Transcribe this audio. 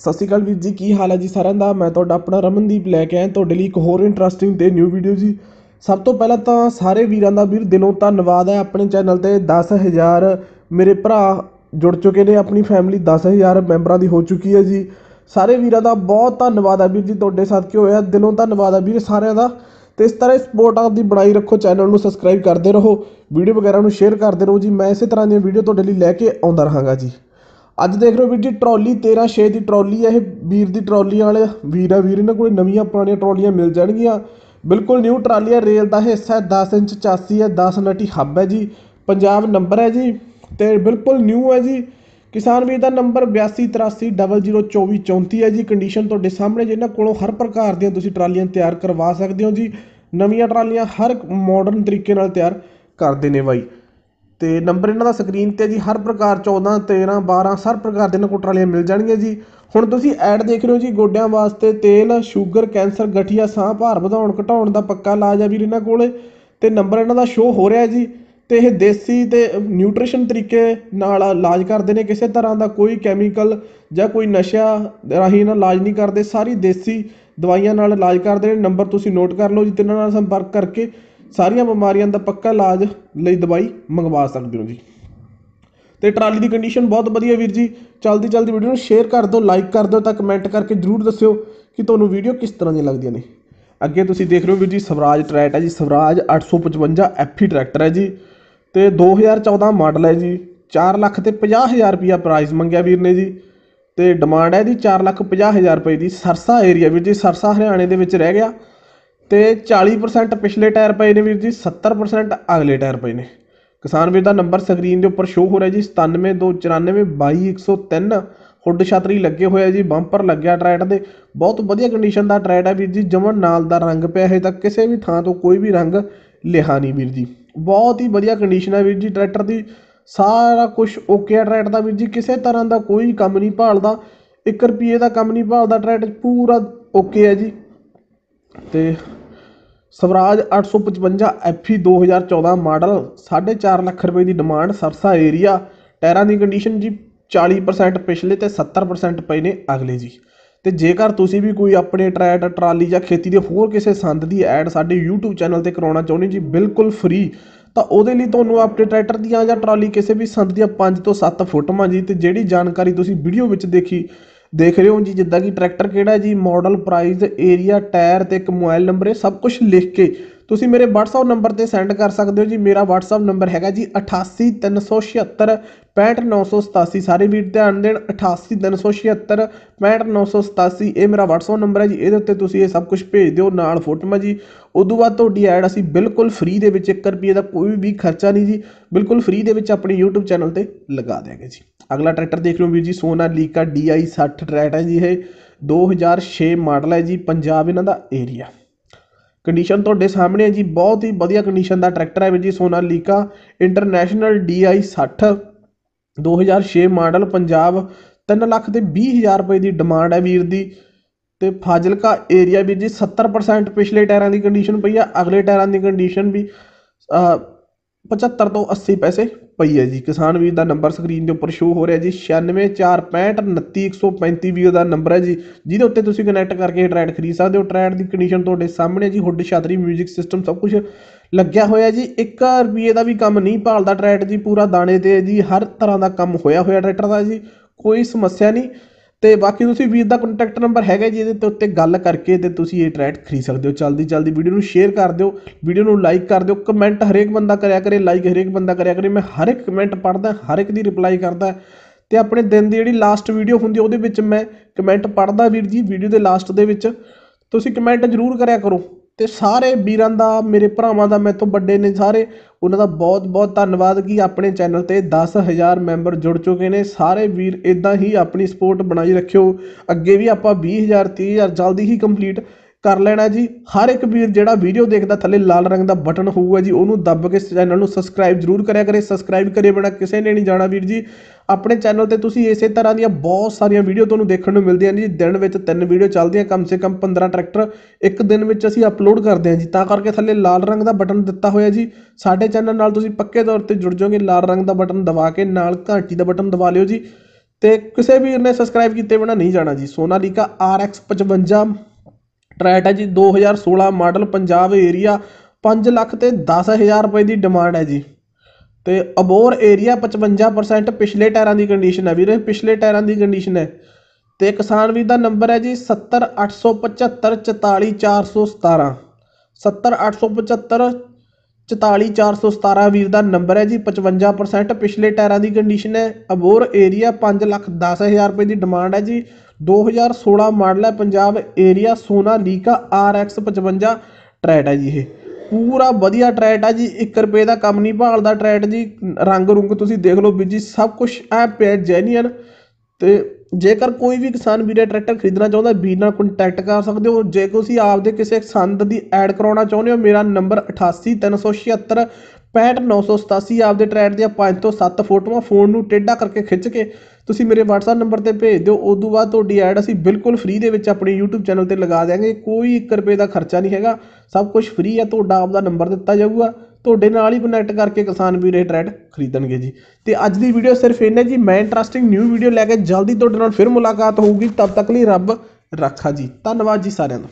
ਸਤਿ ਸ਼੍ਰੀ ਅਕਾਲ ਵੀਰ ਜੀ, ਕੀ ਹਾਲ ਹੈ ਜੀ ਸਾਰਿਆਂ ਦਾ? ਮੈਂ ਤੁਹਾਡਾ ਆਪਣਾ ਰਮਨਦੀਪ ਲੈ ਕੇ ਆਇਆ ਤੁਹਾਡੇ ਲਈ ਇੱਕ ਹੋਰ ਇੰਟਰਸਟਿੰਗ ਤੇ ਨਿਊ ਵੀਡੀਓ ਜੀ। ਸਭ ਤੋਂ ਪਹਿਲਾਂ ਤਾਂ ਸਾਰੇ ਵੀਰਾਂ ਦਾ ਵੀਰ ਦਿਲੋਂ ਧੰਨਵਾਦ ਹੈ ਆਪਣੇ ਚੈਨਲ ਤੇ 10000 ਮੇਰੇ ਭਰਾ ਜੁੜ ਚੁੱਕੇ ਨੇ, ਆਪਣੀ ਫੈਮਿਲੀ 10000 ਮੈਂਬਰਾਂ ਦੀ ਹੋ ਚੁੱਕੀ ਹੈ ਜੀ। ਸਾਰੇ ਵੀਰਾਂ ਦਾ ਬਹੁਤ ਧੰਨਵਾਦ ਹੈ ਵੀਰ ਜੀ ਤੁਹਾਡੇ ਸਾਥ ਕੀ ਹੋਇਆ? ਦਿਲੋਂ ਧੰਨਵਾਦ ਹੈ ਵੀਰ ਸਾਰਿਆਂ ਦਾ। ਤੇ ਇਸ ਤਰ੍ਹਾਂ ਸਪੋਰਟ ਆਪਦੀ ਬਣਾਈ ਰੱਖੋ ਚੈਨਲ ਨੂੰ ਸਬਸਕ੍ਰਾਈਬ ਕਰਦੇ ਰਹੋ ਵੀਡੀਓ ਵਗੈਰਾ ਨੂੰ ਸ਼ੇਅਰ ਕਰਦੇ ਰਹੋ ਜੀ। ਮੈਂ ਇਸੇ ਤਰ੍ਹਾਂ ਦੀਆਂ ਵੀਡੀਓ ਤੁਹਾਡੇ ਲਈ ਲੈ ਕੇ ਆਉਂਦਾ ਰਹਾਂਗਾ ਜੀ। ਅੱਜ ਦੇਖ ਰਹੇ ਹੋ ਵੀਰ ਜੀ, ਟਰਾਲੀ 13 6 ਦੀ ਟਰਾਲੀ ਹੈ, ਇਹ ਵੀਰ ਦੀ ਟਰਾਲੀ ਵਾਲੇ ਵੀਰ ਆ ਵੀਰ, ਇਹਨਾਂ ਕੋਲ ਨਵੀਆਂ ਪੁਰਾਣੀਆਂ ਟਰਾਲੀਆਂ ਮਿਲ ਜਾਣਗੀਆਂ। ਬਿਲਕੁਲ ਨਿਊ ਟਰਾਲੀ ਹੈ ਰੇਲ ਦਾ ਹਿੱਸਾ ਹੈ 10 ਇੰਚ ਚਾਸੀ ਹੈ 10 ਨਟੀ ਹੱਬ ਹੈ ਜੀ, ਪੰਜਾਬ ਨੰਬਰ ਹੈ ਜੀ, ਤੇ ਬਿਲਕੁਲ ਨਿਊ ਹੈ ਜੀ। ਕਿਸਾਨ ਵੀਰ ਦਾ ਨੰਬਰ 8283002434 ਹੈ ਜੀ। ਕੰਡੀਸ਼ਨ ਤੁਹਾਡੇ ਸਾਹਮਣੇ ਜਿਹਨਾਂ ਕੋਲੋਂ ਹਰ ਪ੍ਰਕਾਰ ਦੀਆਂ ਤੁਸੀਂ ਟਰਾਲੀਆਂ ਤਿਆਰ ਕਰਵਾ ਸਕਦੇ ਹੋ ਜੀ। ਨਵੀਆਂ ਟਰਾਲੀਆਂ ਹਰ ਮਾਡਰਨ ਤਰੀਕੇ ਨਾਲ ਤਿਆਰ ਕਰਦੇ ਨੇ ਬਾਈ। ਅਤੇ ਨੰਬਰ ਇਹਨਾਂ ਦਾ ਸਕਰੀਨ ਤੇ ਜੀ, ਹਰ ਪ੍ਰਕਾਰ 14 13 12 ਹਰ ਪ੍ਰਕਾਰ ਦੇ ਇਹਨਾਂ ਕੋਲ ਟਰਾਲੀਆਂ ਮਿਲ ਜਾਣਗੀਆਂ ਜੀ। ਹੁਣ ਤੁਸੀਂ ਐਡ ਦੇਖ ਰਹੇ ਹੋ ਜੀ, ਗੋਡਿਆਂ ਵਾਸਤੇ ਤੇਲ ਸ਼ੂਗਰ ਕੈਂਸਰ ਗਠੀਆ, ਸਾਹ, ਭਾਰ ਵਧਾਉਣ, ਘਟਾਉਣ ਦਾ ਪੱਕਾ ਇਲਾਜ ਹੈ ਵੀਰ ਇਹਨਾਂ ਕੋਲ। ਅਤੇ ਨੰਬਰ ਇਹਨਾਂ ਦਾ ਸ਼ੋ ਹੋ ਰਿਹਾ ਜੀ। ਅਤੇ ਇਹ ਦੇਸੀ ਅਤੇ ਨਿਊਟ੍ਰੀਸ਼ਨ ਤਰੀਕੇ ਨਾਲ ਇਲਾਜ ਕਰਦੇ ਨੇ, ਕਿਸੇ ਤਰ੍ਹਾਂ ਦਾ ਕੋਈ ਕੈਮੀਕਲ ਜਾਂ ਕੋਈ ਨਸ਼ਾ ਰਾਹੀਂ ਇਹਨਾਂ ਇਲਾਜ ਨਹੀਂ ਕਰਦੇ। ਸਾਰੀ ਦੇਸੀ ਦਵਾਈਆਂ ਨਾਲ ਇਲਾਜ ਕਰਦੇ ਨੇ। ਨੰਬਰ ਤੁਸੀਂ ਨੋਟ ਕਰ ਲਓ ਜੀ ਅਤੇ ਇਹਨਾਂ ਨਾਲ ਸੰਪਰਕ ਕਰਕੇ ਸਾਰੀਆਂ ਬਿਮਾਰੀਆਂ ਦਾ ਪੱਕਾ ਇਲਾਜ ਲਈ ਦਵਾਈ ਮੰਗਵਾ ਸਕਦੇ ਹੋ ਜੀ। ਤੇ ਟਰਾਲੀ ਦੀ ਕੰਡੀਸ਼ਨ ਬਹੁਤ ਵਧੀਆ ਵੀਰ ਜੀ। ਜਲਦੀ ਜਲਦੀ ਵੀਡੀਓ ਨੂੰ ਸ਼ੇਅਰ ਕਰ ਦਿਓ ਲਾਈਕ ਕਰ ਦਿਓ ਤਾਂ ਕਮੈਂਟ ਕਰਕੇ ਜਰੂਰ ਦੱਸਿਓ ਕਿ ਤੁਹਾਨੂੰ ਵੀਡੀਓ ਕਿਸ ਤਰ੍ਹਾਂ ਦੀਆਂ ਲੱਗਦੀਆਂ ਨੇ। ਅੱਗੇ ਤੁਸੀਂ ਦੇਖ ਰਹੇ ਹੋ ਵੀਰ ਜੀ, ਸਵਰਾਜ ਟਰੈਟ ਹੈ ਜੀ, ਸਵਰਾਜ 855 ਐਫੀ ਟਰੈਕਟਰ ਹੈ ਜੀ। ਤੇ 2014 ਮਾਡਲ ਹੈ ਜੀ। 4 ਲੱਖ ਤੇ 50000 ਰੁਪਿਆ ਪ੍ਰਾਈਸ ਮੰਗਿਆ ਵੀਰ ਨੇ ਜੀ। ਤੇ ਡਿਮਾਂਡ ਹੈ ਦੀ 4 ਲੱਖ 50000 ਰੁਪਏ ਦੀ। ਸਰਸਾ ਏਰੀਆ ਵੀਰ ਜੀ, ਸਰਸਾ ਹਰਿਆਣੇ ਦੇ ਵਿੱਚ ਰਹਿ ਗਿਆ। ਤੇ 40% ਪਿਛਲੇ ਟਾਇਰ ਪਏ ਨੇ ਵੀਰ ਜੀ 70% ਅਗਲੇ ਟਾਇਰ ਪਏ ਨੇ। ਕਿਸਾਨ ਵੀਰ, ਦਾ ਨੰਬਰ ਸਕਰੀਨ ਦੇ ਉੱਪਰ ਸ਼ੋ ਹੋ ਰਿਹਾ ਜੀ 9729922103 ਹੁੱਡ ਛਤਰੀ ਲੱਗੇ ਹੋਇਆ ਜੀ ਬੰਪਰ ਲੱਗਿਆ ਟਰੈਟ ਦੇ ਬਹੁਤ ਵਧੀਆ ਕੰਡੀਸ਼ਨ ਦਾ ਟਰੈਟ ਹੈ ਵੀਰ ਜੀ ਜਮਨ ਨਾਲ ਦਾ ਰੰਗ ਪਿਆ ਹੈ ਤਾਂ ਕਿਸੇ ਵੀ ਥਾਂ ਤੋਂ ਕੋਈ ਵੀ ਰੰਗ ਲਿਹਾ ਨਹੀਂ ਵੀਰ ਜੀ। ਬਹੁਤ ਹੀ ਵਧੀਆ ਕੰਡੀਸ਼ਨ ਹੈ ਵੀਰ ਜੀ, ਟਰੈਕਟਰ ਦੀ ਸਾਰਾ ਕੁਝ ਓਕੇ ਹੈ ਟਰੈਕਟ ਦਾ ਵੀਰ ਜੀ। ਕਿਸੇ ਤਰ੍ਹਾਂ ਦਾ ਕੋਈ ਕੰਮ ਨਹੀਂ ਭਾਲਦਾ 1 ਰੁਪਏ ਦਾ ਕੰਮ ਨਹੀਂ ਭਾਲਦਾ, ਟਰੈਕਟਰ ਪੂਰਾ ਓਕੇ ਹੈ ਜੀ। ਤੇ ਸਵਰਾਜ 855 ਐਫਈ 2014 ਮਾਡਲ 4.5 ਲੱਖ ਰੁਪਏ ਦੀ ਡਿਮਾਂਡ ਸਰਸਾ ਏਰੀਆ ਟਾਇਰਾਂ ਦੀ ਕੰਡੀਸ਼ਨ ਜੀ 40% ਪਿਛਲੇ ਤੇ 70% ਪਏ ਨੇ ਅਗਲੇ ਜੀ। ਤੇ ਜੇਕਰ ਤੁਸੀਂ ਵੀ ਕੋਈ ਆਪਣੇ ਟਰੈਟ ਟਰਾਲੀ ਜਾਂ ਖੇਤੀ ਦੇ ਹੋਰ ਕਿਸੇ ਸੰਦ ਦੀ ਐਡ ਸਾਡੇ YouTube ਚੈਨਲ ਤੇ ਕਰਾਉਣਾ ਚਾਹੁੰਦੇ ਜੀ ਬਿਲਕੁਲ ਫ੍ਰੀ ਤਾਂ ਉਹਦੇ ਲਈ ਤੁਹਾਨੂੰ ਆਪਣੇ ਟਰੈਕਟਰ ਦੀਆਂ ਜਾਂ ਟਰਾਲੀ ਕਿਸੇ ਵੀ ਸੰਦ ਦੀਆਂ 5 ਤੋਂ 7 ਫੋਟੋਆਂ ਜੀ ਤੇ ਜਿਹੜੀ ਜਾਣਕਾਰੀ ਤੁਸੀਂ ਵੀਡੀਓ ਵਿੱਚ ਦੇਖੀ ਦੇਖ ਰਹੇ ਹੋ ਜੀ, ਜਿੱਦਾਂ ਕਿ ਟਰੈਕਟਰ ਕਿਹੜਾ ਜੀ? ਮਾਡਲ ਪ੍ਰਾਈਸ ਏਰੀਆ ਟਾਇਰ ਤੇ ਇੱਕ ਮੋਬਾਈਲ ਨੰਬਰ ਇਹ ਸਭ ਕੁਝ ਲਿਖ ਕੇ ਤੁਸੀਂ ਮੇਰੇ WhatsApp ਨੰਬਰ ਤੇ ਸੈਂਡ ਕਰ ਸਕਦੇ ਹੋ ਜੀ। ਮੇਰਾ WhatsApp ਨੰਬਰ ਹੈਗਾ ਜੀ 88376 65987 ਸਾਰੇ ਵੀਰ ਧਿਆਨ ਦੇਣ 88376 65987 ਇਹ ਮੇਰਾ WhatsApp ਨੰਬਰ ਹੈ ਜੀ। ਇਹਦੇ ਉੱਤੇ ਤੁਸੀਂ ਇਹ ਸਭ ਕੁਝ ਭੇਜ ਦਿਓ, ਨਾਲ ਫੋਟੋਆਂ ਜੀ। ਉਦੋਂ ਬਾਅਦ ਤੁਹਾਡੀ ਐਡ ਅਸੀਂ ਬਿਲਕੁਲ ਫ੍ਰੀ ਦੇ ਵਿੱਚ 1 ਰੁਪਏ ਦਾ ਕੋਈ ਵੀ ਖਰਚਾ ਨਹੀਂ ਜੀ। ਬਿਲਕੁਲ ਫ੍ਰੀ ਦੇ ਵਿੱਚ ਆਪਣੇ YouTube ਚੈਨਲ ਤੇ ਲਗਾ ਦਿਆਂਗੇ ਜੀ। ਅਗਲਾ ਟਰੈਕਟਰ ਦੇਖ ਲਓ ਵੀਰ ਜੀ ਸੋਨਾਲੀਕਾ ਆਈ 60 ਟਰੈਕਟਰ ਹੈ ਜੀ ਇਹ। 2006 ਮਾਡਲ ਹੈ ਜੀ ਪੰਜਾਬ ਇਹਨਾਂ ਦਾ ਏਰੀਆ ਕੰਡੀਸ਼ਨ ਤੁਹਾਡੇ ਸਾਹਮਣੇ ਹੈ ਜੀ, ਬਹੁਤ ਹੀ ਵਧੀਆ ਕੰਡੀਸ਼ਨ ਦਾ ਟਰੈਕਟਰ ਹੈ ਵੀਰ ਜੀ Sonalika international D DI 60 2006 model Punjab 3 lakh ਤੇ 20000 ਰੁਪਏ ਦੀ ਡਿਮਾਂਡ ਹੈ ਵੀਰ ਦੀ। ਤੇ ਫਾਜ਼ਿਲਕਾ ਏਰੀਆ ਵੀਰ ਜੀ 70% ਪਿਛਲੇ ਟਾਇਰਾਂ ਦੀ ਕੰਡੀਸ਼ਨ ਪਈ ਆ, ਅਗਲੇ ਟਾਇਰਾਂ ਦੀ ਕੰਡੀਸ਼ਨ ਵੀ 75 ਤੋਂ 80 ਪੈਸੇ ਪਈ ਹੈ ਜੀ। ਕਿਸਾਨ ਵੀਰ ਦਾ ਨੰਬਰ ਸਕਰੀਨ ਦੇ ਉੱਪਰ ਸ਼ੋ ਹੋ ਰਿਹਾ ਜੀ। 9646599135 ਵੀਰ ਦਾ ਨੰਬਰ ਹੈ ਜੀ। ਜਿਹਦੇ ਉੱਤੇ ਤੁਸੀਂ ਕਨੈਕਟ ਕਰਕੇ ਇਹ ਟਰੈਡ ਖਰੀਦ ਸਕਦੇ ਹੋ। ਟਰੈਡ ਦੀ ਕੰਡੀਸ਼ਨ ਤੁਹਾਡੇ ਸਾਹਮਣੇ ਜੀ। ਹੁੱਡ, ਛਤਰੀ 뮤직 ਸਿਸਟਮ ਸਭ ਕੁਝ ਲੱਗਿਆ ਹੋਇਆ ਜੀ। 1 ਰੁਪਏ ਦਾ ਵੀ ਕੰਮ ਨਹੀਂ ਭਾਲਦਾ ਟਰੈਡ ਜੀ। ਪੂਰਾ ਦਾਣੇ ਤੇ ਜੀ। ਹਰ ਤਰ੍ਹਾਂ ਦਾ ਕੰਮ ਹੋਇਆ ਹੋਇਆ ਟਰੈਕਟਰ ਦਾ ਜੀ। ਕੋਈ ਸਮੱਸਿਆ ਨਹੀਂ। ਤੇ ਬਾਕੀ ਤੁਸੀਂ ਵੀਰ ਦਾ ਕੰਟੈਕਟ ਨੰਬਰ ਹੈਗਾ ਜੀ ਇਹਦੇ ਤੇ ਉੱਤੇ ਗੱਲ ਕਰਕੇ ਤੇ ਤੁਸੀਂ ਇਹ ਟਰੈਡ ਖਰੀਦ ਸਕਦੇ ਹੋ। ਜਲਦੀ ਜਲਦੀ ਵੀਡੀਓ ਨੂੰ ਸ਼ੇਅਰ ਕਰ ਦਿਓ ਵੀਡੀਓ ਨੂੰ ਲਾਈਕ ਕਰ ਦਿਓ ਕਮੈਂਟ ਹਰੇਕ ਬੰਦਾ ਕਰਿਆ ਕਰੇ ਲਾਈਕ ਹਰੇਕ ਬੰਦਾ ਕਰਿਆ ਕਰੇ, ਮੈਂ ਹਰ ਇੱਕ ਕਮੈਂਟ ਪੜ੍ਹਦਾ, ਹਰ ਇੱਕ ਦੀ ਰਿਪਲਾਈ ਕਰਦਾ। ਤੇ ਆਪਣੇ ਦਿਨ ਦੀ ਜਿਹੜੀ ਲਾਸਟ ਵੀਡੀਓ ਹੁੰਦੀ ਉਹਦੇ ਵਿੱਚ ਮੈਂ ਕਮੈਂਟ ਪੜ੍ਹਦਾ ਵੀਰ ਜੀ ਵੀਡੀਓ ਦੇ ਲਾਸਟ ਦੇ ਵਿੱਚ। ਤੁਸੀਂ ਕਮੈਂਟ ਜ਼ਰੂਰ ਕਰਿਆ ਕਰੋ। ਤੇ ਸਾਰੇ ਵੀਰਾਂ ਦਾ, ਮੇਰੇ ਭਰਾਵਾਂ ਦਾ ਮੇਰੇ ਤੋਂ ਵੱਡੇ ਨੇ ਸਾਰੇ, ਉਹਨਾਂ ਦਾ ਬਹੁਤ ਬਹੁਤ ਧੰਨਵਾਦ ਕਿ ਆਪਣੇ ਚੈਨਲ ਤੇ 10000 ਮੈਂਬਰ ਜੁੜ ਚੁੱਕੇ ਨੇ। ਸਾਰੇ ਵੀਰ ਇਦਾਂ ਹੀ ਆਪਣੀ ਸਪੋਰਟ ਬਣਾਈ ਰੱਖਿਓ। ਅੱਗੇ ਵੀ ਆਪਾਂ 20000 30000 ਜਲਦੀ ਹੀ ਕੰਪਲੀਟ ਕਰ ਲੈਣਾ ਜੀ। ਹਰ ਇੱਕ ਵੀਰ ਜਿਹੜਾ ਵੀਡੀਓ ਦੇਖਦਾ, ਥੱਲੇ ਲਾਲ ਰੰਗ ਦਾ ਬਟਨ ਹੋਊਗਾ ਜੀ, ਉਹਨੂੰ ਦੱਬ ਕੇ ਚੈਨਲ ਨੂੰ ਸਬਸਕ੍ਰਾਈਬ ਜ਼ਰੂਰ ਕਰਿਆ ਕਰੇ। ਸਬਸਕ੍ਰਾਈਬ ਕਰੇ ਬਿਨਾ ਕਿਸੇ ਨੇ ਨਹੀਂ ਜਾਣਾ ਵੀਰ ਜੀ। ਆਪਣੇ ਚੈਨਲ ਤੇ ਤੁਸੀਂ ਇਸੇ ਤਰ੍ਹਾਂ ਦੀਆਂ ਬਹੁਤ ਸਾਰੀਆਂ ਵੀਡੀਓ ਤੁਹਾਨੂੰ ਦੇਖਣ ਨੂੰ ਮਿਲਦੀਆਂ ਨੇ ਜੀ। ਦਿਨ ਵਿੱਚ ਤਿੰਨ ਵੀਡੀਓ ਚੱਲਦੀਆਂ, ਕਮ ਸੇ ਕਮ 15 ਟਰੈਕਟਰ ਇੱਕ ਦਿਨ ਵਿੱਚ ਅਸੀਂ ਅਪਲੋਡ ਕਰਦੇ ਹਾਂ ਜੀ। ਤਾਂ ਕਰਕੇ ਥੱਲੇ ਲਾਲ ਰੰਗ ਦਾ ਬਟਨ ਦਿੱਤਾ ਹੋਇਆ ਜੀ। ਸਾਡੇ ਚੈਨਲ ਨਾਲ ਤੁਸੀਂ ਪੱਕੇ ਤੌਰ ਤੇ ਜੁੜ ਜਾਓਗੇ। ਲਾਲ ਰੰਗ ਦਾ ਬਟਨ ਦਬਾ ਕੇ ਨਾਲ ਘੰਟੀ ਦਾ ਬਟਨ ਦਬਾ ਲਿਓ ਜੀ। ਤੇ ਕਿਸੇ ਵੀਰ ਨੇ ਸਬਸਕ੍ਰਾਈਬ ਕੀਤੇ ਬਿਨਾ ਨਹੀਂ ਜਾਣਾ ਜੀ। ਸੋਨਾਲੀਕਾ RX 55 ਟਰੈਟ ਹੈ ਜੀ 2016 ਮਾਡਲ ਪੰਜਾਬ ਏਰੀਆ 5 ਲੱਖ ਤੇ 10000 ਰੁਪਏ ਦੀ ਡਿਮਾਂਡ ਹੈ ਜੀ। ਤੇ ਅਬੋਰ ਏਰੀਆ 55% ਪਿਛਲੇ ਟਾਇਰਾਂ ਦੀ ਕੰਡੀਸ਼ਨ ਹੈ ਵੀਰੇ, ਪਿਛਲੇ ਟਾਇਰਾਂ ਦੀ ਕੰਡੀਸ਼ਨ ਹੈ। ਤੇ ਕਿਸਾਨ ਵੀਰ ਦਾ ਨੰਬਰ ਹੈ ਜੀ 70875 70875 44817 ਵੀਰ ਦਾ ਨੰਬਰ ਹੈ ਜੀ 55% ਪਿਛਲੇ ਟਾਇਰਾਂ ਦੀ ਕੰਡੀਸ਼ਨ ਹੈ। ਅਬੋਰ ਏਰੀਆ 5 ਲੱਖ 10000 ਰੁਪਏ ਦੀ ਡਿਮਾਂਡ ਹੈ ਜੀ। 2016 ਮਾਡਲ ਹੈ, ਪੰਜਾਬ ਏਰੀਆ ਸੋਨਾ ਲੀਕਾ RX 55 ਟਰੈਟ ਹੈ ਜੀ ਇਹ। ਪੂਰਾ ਵਧੀਆ ਟਰੈਟ ਹੈ ਜੀ 1 ਰੁਪਏ ਦਾ ਕੰਮ ਨਹੀਂ, ਭਾਲਦਾ ਟਰੈਟ ਜੀ, ਰੰਗ ਰੁੰਗ ਤੁਸੀਂ ਦੇਖ ਲਓ ਵੀਰ ਜੀ, ਸਭ ਕੁਝ ਐ ਪਿਆ ਜੈਨੂਅਨ ਤੇ ਜੇਕਰ ਕੋਈ ਵੀ ਕਿਸਾਨ ਵੀਰੇ ਟਰੈਕਟਰ ਖਰੀਦਣਾ ਚਾਹੁੰਦਾ, ਵੀਰ ਨਾਲ ਕੰਟੈਕਟ ਕਰ ਸਕਦੇ ਹੋ। ਜੇ ਤੁਸੀਂ ਆਪਦੇ ਕਿਸੇ ਸੰਦ ਦੀ ਐਡ ਕਰਾਉਣਾ ਚਾਹੁੰਦੇ ਹੋ, ਮੇਰਾ ਨੰਬਰ 883776 65987 ਆਪਦੇ ਟਰੈਕਟਰ ਦੀਆਂ 5 ਤੋਂ 7 ਫੋਟੋਆਂ ਫੋਨ ਨੂੰ ਟੇਢਾ ਕਰਕੇ ਖਿੱਚ ਕੇ ਤੁਸੀਂ ਮੇਰੇ WhatsApp ਨੰਬਰ ਤੇ ਭੇਜ ਦਿਓ ਉਸ ਤੋਂ ਬਾਅਦ ਤੁਹਾਡੀ ਐਡ ਅਸੀਂ ਬਿਲਕੁਲ ਫ੍ਰੀ ਦੇ ਵਿੱਚ ਆਪਣੇ YouTube ਚੈਨਲ ਤੇ ਲਗਾ ਦਿਆਂਗੇ। ਕੋਈ 1 ਰੁਪਏ ਦਾ ਖਰਚਾ ਨਹੀਂ ਹੈਗਾ, ਸਭ ਕੁਝ ਫ੍ਰੀ ਆ, ਤੁਹਾਡਾ ਆਪਦਾ ਨੰਬਰ ਦਿੱਤਾ ਜਾਊਗਾ। ਤੁਹਾਡੇ ਨਾਲ ਹੀ ਕਨੈਕਟ ਕਰਕੇ ਕਿਸਾਨ ਵੀਰ ਇਹ ਟਰੈਡ ਖਰੀਦਣਗੇ ਜੀ। ਤੇ ਅੱਜ ਦੀ ਵੀਡੀਓ ਸਿਰਫ ਇੰਨਾ ਜੀ, ਮੈਂ ਇੰਟਰਸਟਿੰਗ ਨਿਊ ਵੀਡੀਓ ਲੈ ਕੇ ਜਲਦੀ ਤੁਹਾਡੇ ਨਾਲ ਫਿਰ ਮੁਲਾਕਾਤ ਹੋਊਗੀ। ਤਦ ਤੱਕ ਲਈ ਰੱਬ ਰੱਖਾ ਜੀ। ਧੰਨਵਾਦ ਜੀ ਸਾਰਿਆਂ ਦਾ।